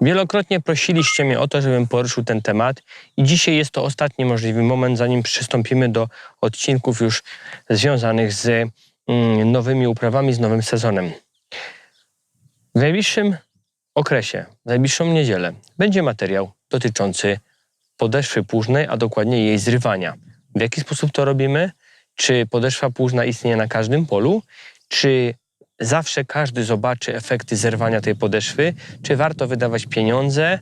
Wielokrotnie prosiliście mnie o to, żebym poruszył ten temat i dzisiaj jest to ostatni możliwy moment, zanim przystąpimy do odcinków już związanych z mm, nowymi uprawami, z nowym sezonem. W najbliższym okresie, w najbliższą niedzielę będzie materiał dotyczący podeszwy płużnej, a dokładnie jej zrywania. W jaki sposób to robimy? Czy podeszwa płużna istnieje na każdym polu? Czy zawsze każdy zobaczy efekty zerwania tej podeszwy? Czy warto wydawać pieniądze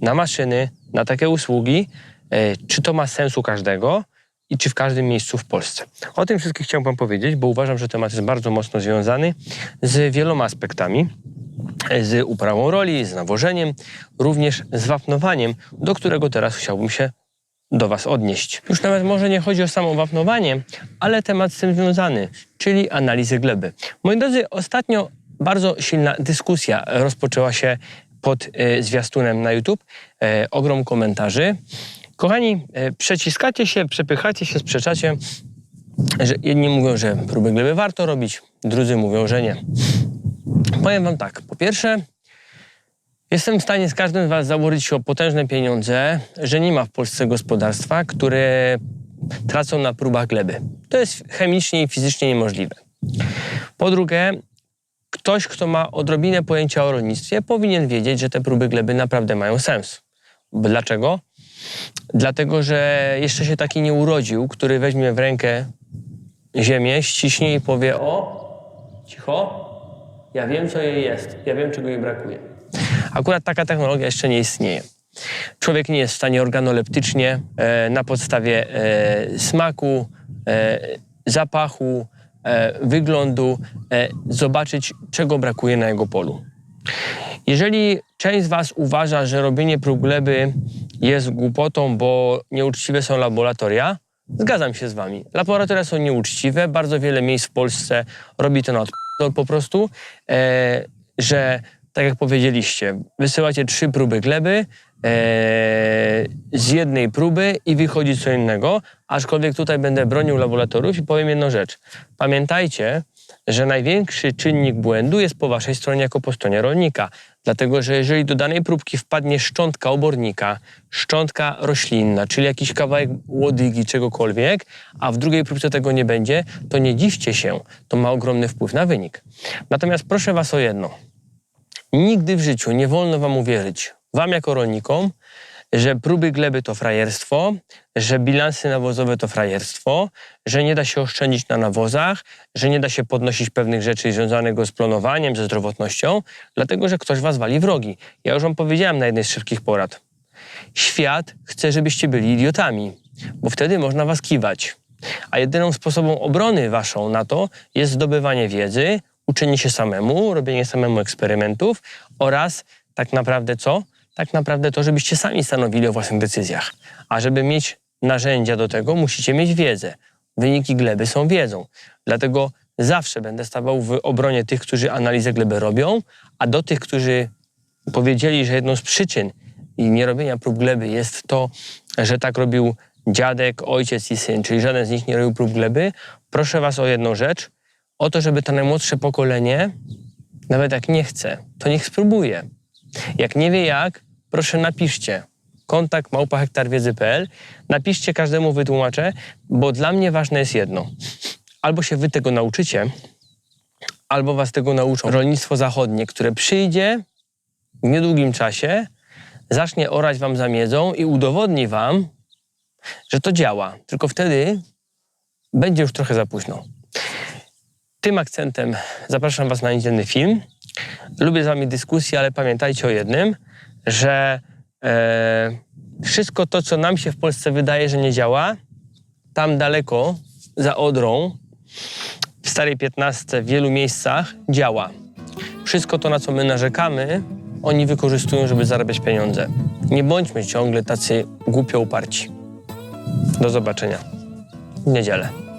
na maszyny, na takie usługi? E, Czy to ma sens u każdego? I czy w każdym miejscu w Polsce? O tym wszystkim chciałbym powiedzieć, bo uważam, że temat jest bardzo mocno związany z wieloma aspektami z uprawą roli, z nawożeniem, również z wapnowaniem, do którego teraz chciałbym się do Was odnieść. Już nawet może nie chodzi o samo wapnowanie, ale temat z tym związany, czyli analizy gleby. Moi drodzy, ostatnio bardzo silna dyskusja rozpoczęła się pod e, zwiastunem na YouTube. E, ogrom komentarzy. Kochani, e, przeciskacie się, przepychacie się, sprzeczacie, że jedni mówią, że próby gleby warto robić, drudzy mówią, że nie. Powiem wam tak. Po pierwsze, jestem w stanie z każdym z was założyć się o potężne pieniądze, że nie ma w Polsce gospodarstwa, które tracą na próbach gleby. To jest chemicznie i fizycznie niemożliwe. Po drugie, ktoś, kto ma odrobinę pojęcia o rolnictwie, powinien wiedzieć, że te próby gleby naprawdę mają sens. Dlaczego? Dlatego, że jeszcze się taki nie urodził, który weźmie w rękę ziemię, ściśnie i powie: O, cicho, ja wiem, co jej jest, ja wiem, czego jej brakuje. Akurat taka technologia jeszcze nie istnieje. Człowiek nie jest w stanie organoleptycznie e, na podstawie e, smaku, e, zapachu, wyglądu zobaczyć, czego brakuje na jego polu. Jeżeli część z Was uważa, że robienie prób gleby jest głupotą, bo nieuczciwe są laboratoria, zgadzam się z Wami. Laboratoria są nieuczciwe, bardzo wiele miejsc w Polsce robi to na po prostu, że tak jak powiedzieliście, wysyłacie trzy próby gleby e, z jednej próby i wychodzi co innego, aczkolwiek tutaj będę bronił laboratoriów i powiem jedną rzecz. Pamiętajcie, że największy czynnik błędu jest po waszej stronie jako po stronie rolnika. Dlatego, że jeżeli do danej próbki wpadnie szczątka obornika, szczątka roślinna, czyli jakiś kawałek łodygi, czegokolwiek, a w drugiej próbce tego nie będzie, to nie dziwcie się, to ma ogromny wpływ na wynik. Natomiast proszę was o jedno. Nigdy w życiu nie wolno wam uwierzyć, wam jako rolnikom, że próby gleby to frajerstwo, że bilansy nawozowe to frajerstwo, że nie da się oszczędzić na nawozach, że nie da się podnosić pewnych rzeczy związanych z planowaniem, ze zdrowotnością, dlatego że ktoś was wali w rogi. Ja już wam powiedziałem na jednej z szybkich porad. Świat chce, żebyście byli idiotami, bo wtedy można was kiwać. A jedyną sposobem obrony waszą na to jest zdobywanie wiedzy, uczenie się samemu, robienie samemu eksperymentów oraz tak naprawdę co? Tak naprawdę to, żebyście sami stanowili o własnych decyzjach. A żeby mieć narzędzia do tego, musicie mieć wiedzę. Wyniki gleby są wiedzą. Dlatego zawsze będę stawał w obronie tych, którzy analizę gleby robią, a do tych, którzy powiedzieli, że jedną z przyczyn nierobienia prób gleby jest to, że tak robił dziadek, ojciec i syn, czyli żaden z nich nie robił prób gleby, proszę was o jedną rzecz, o to, żeby to najmłodsze pokolenie, nawet jak nie chce, to niech spróbuje. Jak nie wie jak, proszę napiszcie. Kontakt małpa hektarwiedzy.pl. Napiszcie każdemu wytłumaczę, bo dla mnie ważne jest jedno. Albo się wy tego nauczycie, albo was tego nauczą rolnictwo zachodnie, które przyjdzie w niedługim czasie, zacznie orać wam zamiedzą i udowodni wam, że to działa. Tylko wtedy będzie już trochę za późno. Tym akcentem zapraszam was na niedzielny film. Lubię z wami dyskusję, ale pamiętajcie o jednym, że e, wszystko to, co nam się w Polsce wydaje, że nie działa, tam daleko, za Odrą, w Starej Piętnastce, w wielu miejscach działa. Wszystko to, na co my narzekamy, oni wykorzystują, żeby zarabiać pieniądze. Nie bądźmy ciągle tacy głupio uparci. Do zobaczenia w niedzielę.